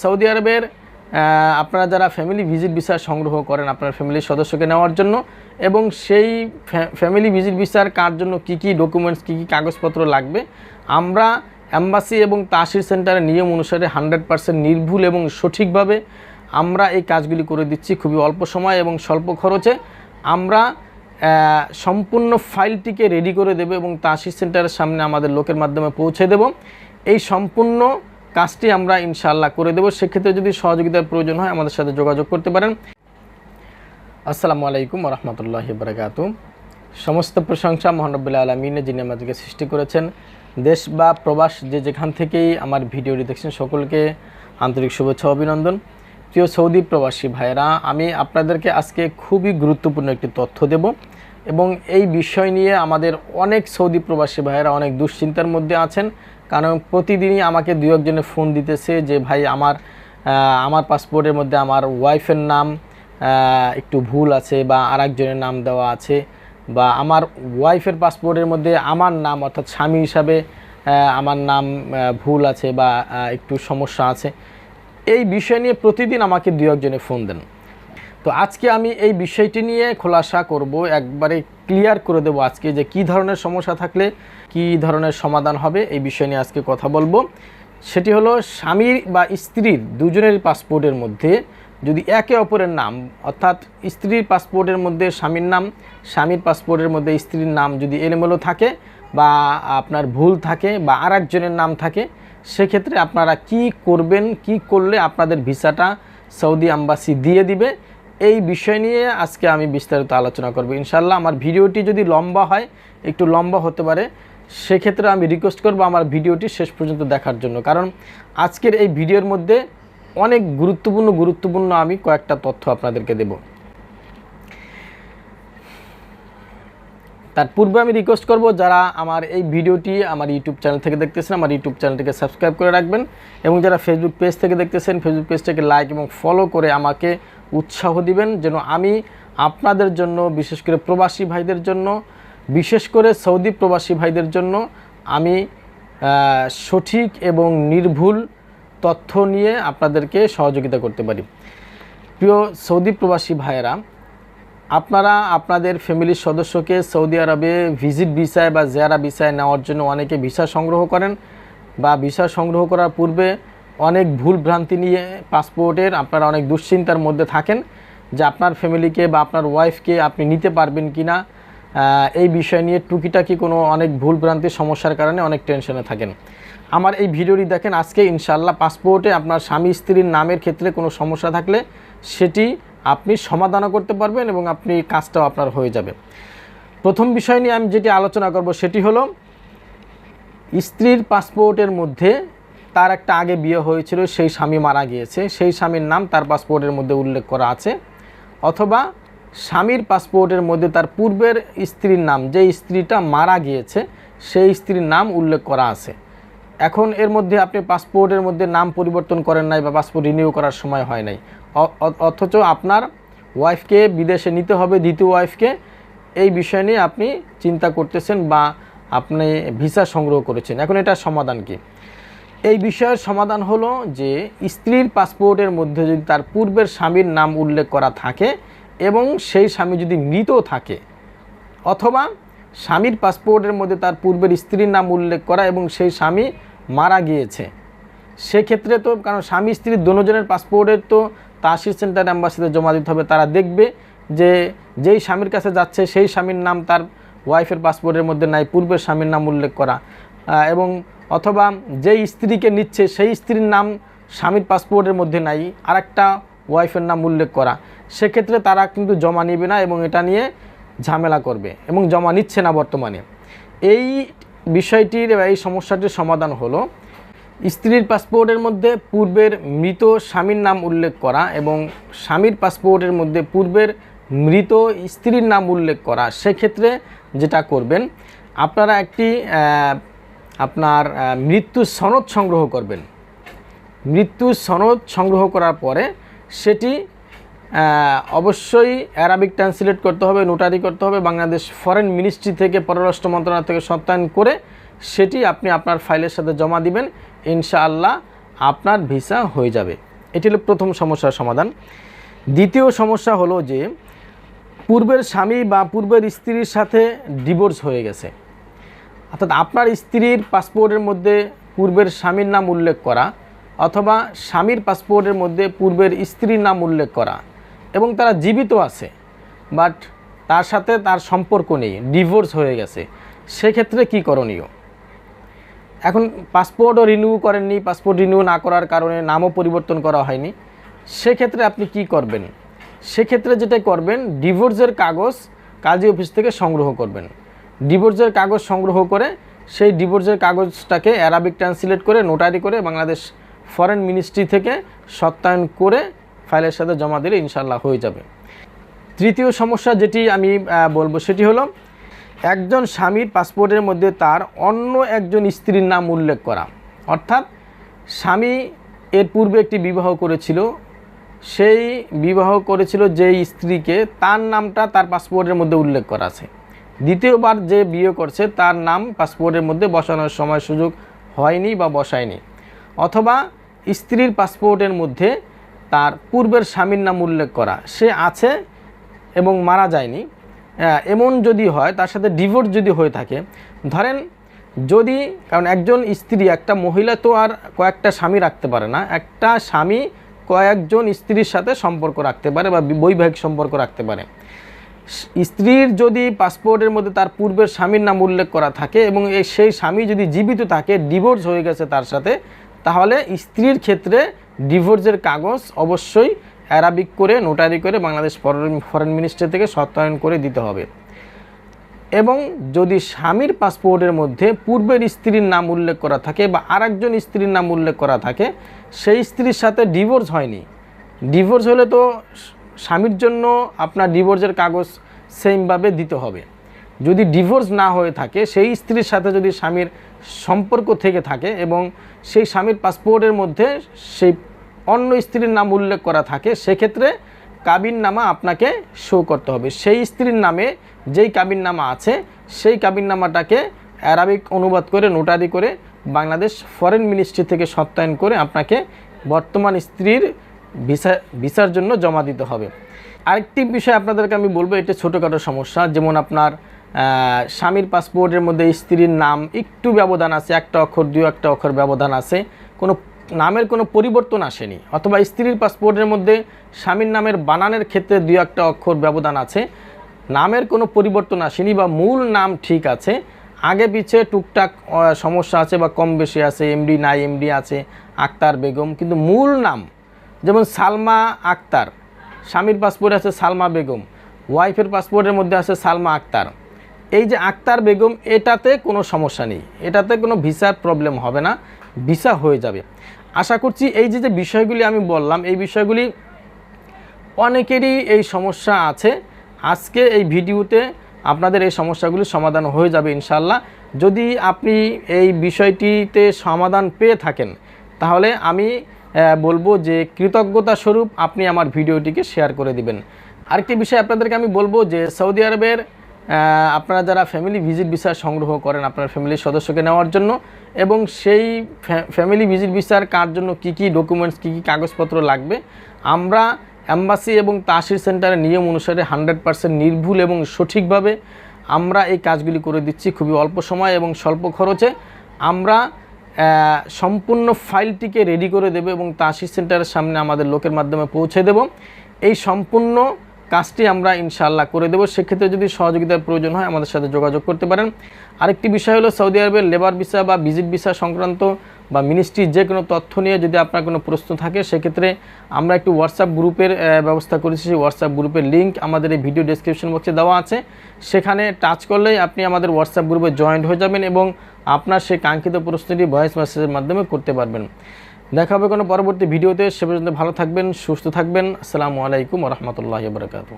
Saudi আরবের আপনারা যারা ফ্যামিলি ভিজিট ভিসা সংগ্রহ করেন, আপনার ফ্যামিলির সদস্যকে নেওয়ার জন্য, এবং সেই ফ্যামিলি ভিজিট ভিসার কার জন্য কি কি ডকুমেন্টস কি কি কাগজপত্র লাগবে, আমরা অ্যাম্বাসি এবং তাসির সেন্টারের নিয়ম অনুসারে হান্ড্রেড পার্সেন্ট নির্ভুল এবং সঠিকভাবে আমরা এই কাজগুলি করে দিচ্ছি খুবই অল্প সময় এবং স্বল্প খরচে। আমরা সম্পূর্ণ ফাইলটিকে রেডি করে দেব এবং তাসির সেন্টারের সামনে আমাদের লোকের মাধ্যমে পৌঁছে দেব। এই সম্পূর্ণ কাজটি আমরা ইনশাআল্লাহ করে দেবো। সেক্ষেত্রে যদি সহযোগিতার প্রয়োজন হয়, আমাদের সাথে যোগাযোগ করতে পারেন। আসসালামু আলাইকুম রহমতুল্লাহ বারকাত সমস্ত প্রশংসা মহানবুল্লাহ আলমিনে যিনি আমাদেরকে সৃষ্টি করেছেন। দেশ বা প্রবাস যে যেখান থেকেই আমার ভিডিওটি দেখছেন, সকলকে আন্তরিক শুভেচ্ছা অভিনন্দন। প্রিয় সৌদি প্রবাসী ভাইরা আমি আপনাদেরকে আজকে খুবই গুরুত্বপূর্ণ একটি তথ্য দেব। এবং এই বিষয় নিয়ে আমাদের অনেক সৌদি প্রবাসী ভাইয়েরা অনেক দুশ্চিন্তার মধ্যে আছেন। কারণ প্রতিদিনই আমাকে দু একজনে ফোন দিতেছে যে, ভাই, আমার আমার পাসপোর্টের মধ্যে আমার ওয়াইফের নাম একটু ভুল আছে বা আরেকজনের নাম দেওয়া আছে বা আমার ওয়াইফের পাসপোর্টের মধ্যে আমার নাম, অর্থাৎ স্বামী হিসাবে আমার নাম ভুল আছে বা একটু সমস্যা আছে। এই বিষয় নিয়ে প্রতিদিন আমাকে দু একজনে ফোন দেন। তো আজকে আমি এই বিষয়টি নিয়ে খোলাসা করব, একবারে ক্লিয়ার করে দেবো আজকে যে কি ধরনের সমস্যা থাকলে কি ধরনের সমাধান হবে, এই বিষয় নিয়ে আজকে কথা বলব। সেটি হলো স্বামীর বা স্ত্রীর দুজনের পাসপোর্টের মধ্যে যদি একে অপরের নাম, অর্থাৎ স্ত্রীর পাসপোর্টের মধ্যে স্বামীর নাম, স্বামীর পাসপোর্টের মধ্যে স্ত্রীর নাম যদি এলোমেলো থাকে বা আপনার ভুল থাকে বা আর একজনের নাম থাকে, সেক্ষেত্রে আপনারা কি করবেন, কি করলে আপনাদের ভিসাটা সৌদি আম্বাসি দিয়ে দিবে এই বিষয় নিয়ে আজকে আমি বিস্তারিত আলোচনা করব। ইনশাল্লাহ আমার ভিডিওটি যদি লম্বা হয়, একটু লম্বা হতে পারে, সেক্ষেত্রে আমি রিকোয়েস্ট করব আমার ভিডিওটি শেষ পর্যন্ত দেখার জন্য। কারণ আজকের এই ভিডিওর মধ্যে অনেক গুরুত্বপূর্ণ গুরুত্বপূর্ণ আমি কয়েকটা তথ্য আপনাদেরকে দেব। তার পূর্বে আমি রিকোয়েস্ট করব যারা আমার এই ভিডিওটি আমার ইউটিউব চ্যানেল থেকে দেখতেছেন, আমার ইউটিউব চ্যানেলটিকে সাবস্ক্রাইব করে রাখবেন এবং যারা ফেসবুক পেজ থেকে দেখতেছেন ফেসবুক পেজটাকে লাইক এবং ফলো করে আমাকে উৎসাহ দিবেন যেন আমি আপনাদের জন্য, বিশেষ করে প্রবাসী ভাইদের জন্য, বিশেষ করে সৌদি প্রবাসী ভাইদের জন্য আমি সঠিক এবং নির্ভুল তথ্য নিয়ে আপনাদেরকে সহযোগিতা করতে পারি। প্রিয় সৌদি প্রবাসী ভাইয়েরা আপনারা আপনাদের ফ্যামিলির সদস্যকে সৌদি আরবে ভিজিট ভিসায় বা জেয়ারা ভিসায় নেওয়ার জন্য অনেকে ভিসা সংগ্রহ করেন বা ভিসা সংগ্রহ করার পূর্বে অনেক ভুল ভ্রান্তি নিয়ে পাসপোর্টের আপনারা অনেক দুশ্চিন্তার মধ্যে থাকেন যে আপনার ফ্যামিলিকে বা আপনার ওয়াইফকে আপনি নিতে পারবেন কি না এই বিষয় নিয়ে টুকিটাকি কোনো অনেক ভুল ভ্রান্তির সমস্যার কারণে অনেক টেনশনে থাকেন। আমার এই ভিডিওটি দেখেন, আজকে ইনশাল্লাহ পাসপোর্টে আপনার স্বামী স্ত্রীর নামের ক্ষেত্রে কোনো সমস্যা থাকলে সেটি আপনি সমাধানও করতে পারবেন এবং আপনি কাজটাও আপনার হয়ে যাবে। প্রথম বিষয় নিয়ে আমি যেটি আলোচনা করব সেটি হলো, স্ত্রীর পাসপোর্টের মধ্যে তার একটা আগে বিয়ে হয়েছিল, সেই স্বামী মারা গিয়েছে। সেই স্বামীর নাম তার পাসপোর্টের মধ্যে উল্লেখ করা আছে। অথবা স্বামীর পাসপোর্টের মধ্যে তার পূর্বের স্ত্রীর নাম যে স্ত্রীটা মারা গিয়েছে, সেই স্ত্রীর নাম উল্লেখ করা আছে। এখন এর মধ্যে আপনি পাসপোর্টের মধ্যে নাম পরিবর্তন করেন নাই বা পাসপোর্ট রিনিউ করার সময় হয় নাই। অথচ আপনার ওয়াইফকে বিদেশে নিতে হবে, দ্বিতীয় ওয়াইফকে এই বিষয় নিয়ে আপনি চিন্তা করতেছেন বা আপনি ভিসা সংগ্রহ করেছেন। এখন এটার সমাধান কি? এই বিষয়ের সমাধান হলো যে, স্ত্রীর পাসপোর্টের মধ্যে যদি তার পূর্বের স্বামীর নাম উল্লেখ করা থাকে এবং সেই স্বামী যদি মৃত থাকে অথবা স্বামীর পাসপোর্টের মধ্যে তার পূর্বের স্ত্রীর নাম উল্লেখ করা এবং সেই স্বামী মারা গিয়েছে। সেক্ষেত্রে তো কারণ স্বামী স্ত্রীর দুজনের পাসপোর্টের তো তাসির সেন্টার অ্যাম্বাসিতে জমা দিতে হবে। তারা দেখবে যে যেই স্বামীর কাছে যাচ্ছে, সেই স্বামীর নাম তার ওয়াইফের পাসপোর্টের মধ্যে নাই, পূর্বের স্বামীর নাম উল্লেখ করা। এবং অথবা যেই স্ত্রীকে নিচ্ছে, সেই স্ত্রীর নাম স্বামীর পাসপোর্টের মধ্যে নাই, আরেকটা ওয়াইফের নাম উল্লেখ করা। সেক্ষেত্রে তারা কিন্তু জমা নেবে না এবং এটা নিয়ে ঝামেলা করবে এবং জমা নিচ্ছে না বর্তমানে। এই বিষয়টির বা এই সমস্যাটির সমাধান হলো, স্ত্রীর পাসপোর্টের মধ্যে পূর্বের মৃত স্বামীর নাম উল্লেখ করা এবং স্বামীর পাসপোর্টের মধ্যে পূর্বের মৃত স্ত্রীর নাম উল্লেখ করা, সেক্ষেত্রে যেটা করবেন, আপনারা একটি আপনার মৃত্যু সনদ সংগ্রহ করবেন। মৃত্যু সনদ সংগ্রহ করার পরে সেটি অবশ্যই অ্যারাবিক ট্রান্সলেট করতে হবে নোটারি করতে হবে, বাংলাদেশ ফরেন মিনিস্ট্রি থেকে, পররাষ্ট্র মন্ত্রণালয় থেকে সত্যায়ন করে সেটি আপনি আপনার ফাইলের সাথে জমা দিবেন, ইনশাআল্লাহ আপনার ভিসা হয়ে যাবে। এটি হলো প্রথম সমস্যার সমাধান। দ্বিতীয় সমস্যা হলো যে, পূর্বের স্বামী বা পূর্বের স্ত্রীর সাথে ডিভোর্স হয়ে গেছে। অর্থাৎ আপনার স্ত্রীর পাসপোর্টের মধ্যে পূর্বের স্বামীর নাম উল্লেখ করা, অথবা স্বামীর পাসপোর্টের মধ্যে পূর্বের স্ত্রীর নাম উল্লেখ করা এবং তারা জীবিত আছে বাট তার সাথে তার সম্পর্ক নেই ডিভোর্স হয়ে গেছে। সেক্ষেত্রে কি করণীয়? এখন পাসপোর্টও রিনিউ করেননি পাসপোর্ট রিনিউ না করার কারণে নামও পরিবর্তন করা হয়নি। সেক্ষেত্রে আপনি কি করবেন? সেক্ষেত্রে যেটা করবেন ডিভোর্সের কাগজ কাজী অফিস থেকে সংগ্রহ করবেন। ডিভোর্সের কাগজ সংগ্রহ করে সেই ডিভোর্সের কাগজটাকে অ্যারাবিক ট্রান্সলেট করে নোটারি করে বাংলাদেশ ফরেন মিনিস্ট্রি থেকে সত্যায়ন করে ফাইলের সাথে জমা দিলে ইনশাল্লাহ হয়ে যাবে। তৃতীয় সমস্যা যেটি আমি বলব সেটি হলো, একজন স্বামীর পাসপোর্টের মধ্যে তার অন্য একজন স্ত্রীর নাম উল্লেখ করা। অর্থাৎ স্বামী এর পূর্বে একটি বিবাহ করেছিল, সেই বিবাহ করেছিল যেই স্ত্রীকে তার নামটা তার পাসপোর্টের মধ্যে উল্লেখ করা আছে। দ্বিতীয়বার যে বিয়ে করছে, তার নাম পাসপোর্টের মধ্যে বসানোর সময় সুযোগ হয়নি বা বসায়নি। অথবা স্ত্রীর পাসপোর্টের মধ্যে তার পূর্বের স্বামীর নাম উল্লেখ করা। সে আছে এবং মারা যায়নি। এমন যদি হয়, তার সাথে ডিভোর্স যদি হয়ে থাকে, ধরেন যদি, কারণ একজন স্ত্রী, একটা মহিলা তো আর কয়েকটা স্বামী রাখতে পারে না, একটা স্বামী কয়েকজন স্ত্রীর সাথে সম্পর্ক রাখতে পারে বা বৈবাহিক সম্পর্ক রাখতে পারে। স্ত্রীর যদি পাসপোর্টের মধ্যে তার পূর্বের স্বামীর নাম উল্লেখ করা থাকে এবং সেই স্বামী যদি জীবিত থাকে ডিভোর্স হয়ে গেছে তার সাথে, তাহলে স্ত্রীর ক্ষেত্রে ডিভোর্সের কাগজ অবশ্যই অ্যারাবিক করে, নোটারি করে বাংলাদেশ ফরেন ফরেন মিনিস্ট্রি থেকে সত্যায়ন করে দিতে হবে। এবং যদি স্বামীর পাসপোর্টের মধ্যে পূর্বের স্ত্রীর নাম উল্লেখ করা থাকে বা আরেকজন স্ত্রীর নাম উল্লেখ করা থাকে, সেই স্ত্রীর সাথে ডিভোর্স হয়নি। ডিভোর্স হলে তো স্বামীর জন্য আপনার ডিভোর্সের কাগজ সেমভাবে দিতে হবে। যদি ডিভোর্স না হয়ে থাকে, সেই স্ত্রীর সাথে যদি স্বামীর সম্পর্ক থেকে থাকে এবং সেই স্বামীর পাসপোর্টের মধ্যে সেই অন্য স্ত্রীর নাম উল্লেখ করা থাকে, সেক্ষেত্রে কাবিন নামা আপনাকে শো করতে হবে। সেই স্ত্রীর নামে যেই কাবিন নামা আছে, সেই কাবিন নামাটাকে অ্যারাবিক অনুবাদ করে নোটারি করে, বাংলাদেশ ফরেন মিনিস্ট্রি থেকে সত্যায়ন করে আপনাকে বর্তমান স্ত্রীর ভিসা, ভিসার জন্য জমা দিতে হবে। আরেকটি বিষয় আপনাদেরকে আমি বলব, এটা ছোটোখাটো সমস্যা। যেমন আপনার স্বামীর পাসপোর্টের মধ্যে স্ত্রীর নাম, একটু ব্যবধান আছে, একটা অক্ষর, দুই একটা অক্ষর ব্যবধান আছে। কোনো নামের কোনো পরিবর্তন আসেনি। অথবা স্ত্রীর পাসপোর্টের মধ্যে স্বামীর নামের বানানের ক্ষেত্রে দুই একটা অক্ষর ব্যবধান আছে। নামের কোনো পরিবর্তন আসেনি বা মূল নাম ঠিক আছে। আগে পিছে টুকটাক সমস্যা আছে বা কম বেশি আছে, এমডি নাই, এমডি আছে, আক্তার বেগম। কিন্তু মূল নাম, যেমন সালমা আক্তার, স্বামীর পাসপোর্টে আছে সালমা বেগম, ওয়াইফের পাসপোর্টের মধ্যে আছে সালমা আক্তার। এই যে আক্তার বেগম, এটাতে কোনো সমস্যা নেই। এটাতে কোনো ভিসার প্রবলেম হবে না, ভিসা হয়ে যাবে। আশা করছি এই যে যে বিষয়গুলি আমি বললাম, এই বিষয়গুলি অনেকেরই এই সমস্যা আছে। আজকে এই ভিডিওতে আপনাদের এই সমস্যাগুলি সমাধান হয়ে যাবে ইনশাল্লাহ যদি আপনি এই বিষয়টিতে সমাধান পেয়ে থাকেন, তাহলে আমি বলব যে কৃতজ্ঞতা স্বরূপ আপনি আমার ভিডিওটিকে শেয়ার করে দিবেন। আরেকটি বিষয় আপনাদেরকে আমি বলব যে সৌদি আরবের আপনারা যারা ফ্যামিলি ভিজিট ভিসা সংগ্রহ করেন, আপনার ফ্যামিলির সদস্যকে নেওয়ার জন্য, এবং সেই ফ্যামিলি ভিজিট ভিসার কার জন্য কি কি ডকুমেন্টস কি কি কাগজপত্র লাগবে, আমরা অ্যাম্বাসি এবং তাসির সেন্টারের নিয়ম অনুসারে হান্ড্রেড পার্সেন্ট নির্ভুল এবং সঠিকভাবে আমরা এই কাজগুলি করে দিচ্ছি খুবই অল্প সময় এবং স্বল্প খরচে। আমরা সম্পূর্ণ ফাইলটিকে রেডি করে দেব এবং তাসির সেন্টারের সামনে আমাদের লোকের মাধ্যমে পৌঁছে দেব। এই সম্পূর্ণ কাজটি আমরা ইনশাল্লাহ করে দেবো। সেক্ষেত্রে যদি সহযোগিতার প্রয়োজন হয়, আমাদের সাথে যোগাযোগ করতে পারেন। আরেকটি বিষয় হলো সৌদি আরবের লেবার ভিসা বা ভিজিট ভিসা সংক্রান্ত বা মিনিস্ট্রির যে কোনো তথ্য নিয়ে যদি আপনার কোনো প্রশ্ন থাকে, সেক্ষেত্রে আমরা একটি হোয়াটসঅ্যাপ গ্রুপের ব্যবস্থা করেছি। সেই হোয়াটসঅ্যাপ গ্রুপের লিঙ্ক আমাদের এই ভিডিও ডেসক্রিপশন বক্সে দেওয়া আছে। সেখানে টাচ করলেই আপনি আমাদের হোয়াটসঅ্যাপ গ্রুপে জয়েন্ট হয়ে যাবেন এবং আপনার সেই কাঙ্ক্ষিত প্রশ্নটি ভয়েস মেসেজের মাধ্যমে করতে পারবেন। দেখা হবে কোনো পরবর্তী ভিডিওতে, সে পর্যন্ত ভালো থাকবেন, সুস্থ থাকবেন। আসসালামু আলাইকুম রহমতুল্লাহ বরকাতু